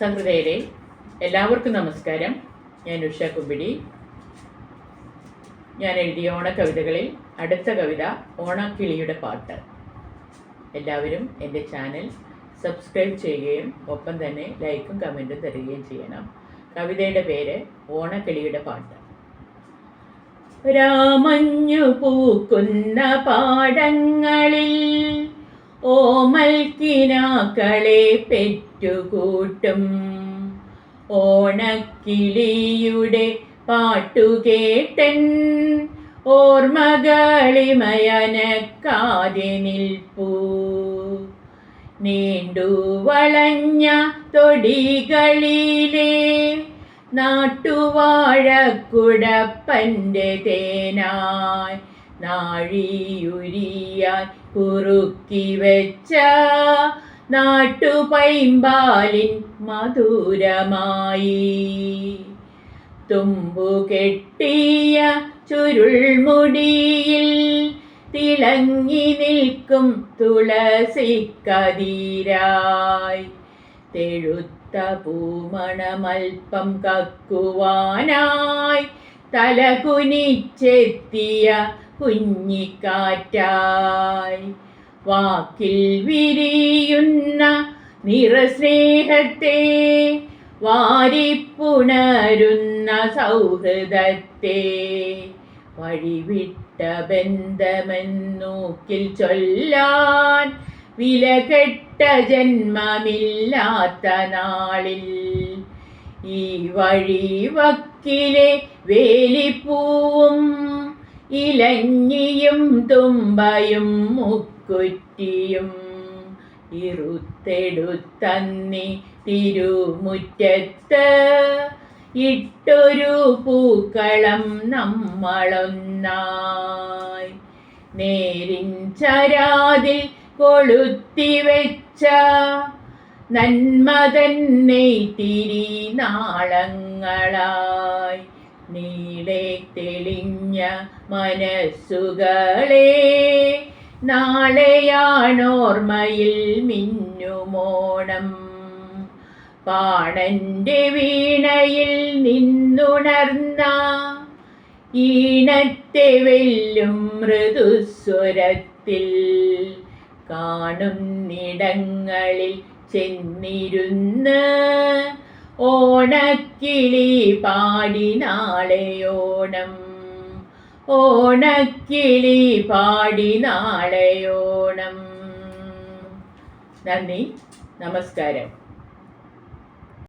സഹൃദയരെ എല്ലാവർക്കും നമസ്കാരം. ഞാൻ ഉഷ കുമ്പിടി. ഞാൻ എഴുതിയ ഓണക്കവിതകളിൽ അടുത്ത കവിത ഓണക്കിളിയുടെ പാട്ട്. എല്ലാവരും എന്റെ ചാനൽ സബ്സ്ക്രൈബ് ചെയ്യുകയും ഒപ്പം തന്നെ ലൈക്കും കമന്റും തരികയും ചെയ്യണം. കവിതയുടെ പേര് ഓണക്കിളിയുടെ പാട്ട്. രാമഞ്ഞു പൂക്കുന്ന പാടങ്ങളിൽ ഓമൽക്കിനാക്കളെ പെറ്റുകൂട്ടും. ഓണക്കിളിയുടെ പാട്ടുകേട്ടൻ ഓർമ്മകളിമയനക്കാതെ നിൽപ്പൂ. നീണ്ടു വളഞ്ഞ തൊടികളിലെ നാട്ടുവാഴക്കുടപ്പന്റെ തേനായി നാഴിയുരിയാൻ കുറുക്കി വെച്ച നാട്ടുപൈമ്പാലിൻ മധുരമായി. തുമ്പു കെട്ടിയ ചുരുൾമുടിയിൽ തിളങ്ങി നിൽക്കും തുളസി തുളസിക്കതിരായി. തെഴുത്ത പൂമണമൽപ്പം കക്കുവാനായി തലകുനിച്ചെത്തിയ കുഞ്ഞിക്കാറ്റായി. വാക്കിൽ വിരിയുന്ന നിറസ്നേഹത്തെ വാരിപ്പുണരുന്ന സൗഹൃദത്തെ വഴിവിട്ട ബന്ധമെന്നൂക്കിൽ ചൊല്ലാൻ വിലകെട്ട ജന്മമില്ലാത്ത നാളിൽ ഈ വഴി വക്കിലെ വേലിപ്പൂവും ഇലഞ്ഞിയും തുമ്പയും മുക്കുറ്റിയും ഇറുത്തെടുത്തന്നി തിരുമുറ്റത്ത് ഇട്ടൊരു പൂക്കളം നമ്മളൊന്നായി. നേരിൻ ചരാതിൽ കൊളുത്തിവെച്ച നന്മതന്നെ തിരി നാളങ്ങളായി. നീളെ തെളിഞ്ഞ മനസ്സുകളെ നാളെയാണോർമ്മയിൽ മിന്നുമോണം. പാണന്റെ വീണയിൽ നിന്നുണർന്ന ഈണത്തെ വെല്ലും മൃദുസ്വരത്തിൽ കാണുന്നിടങ്ങളിൽ ചെന്നിരുന്ന് ഓണക്കിളി പാടി നാളെയോണം. ഓണക്കിളി പാടി നാളെയോണം. നന്ദി നമസ്കാരം.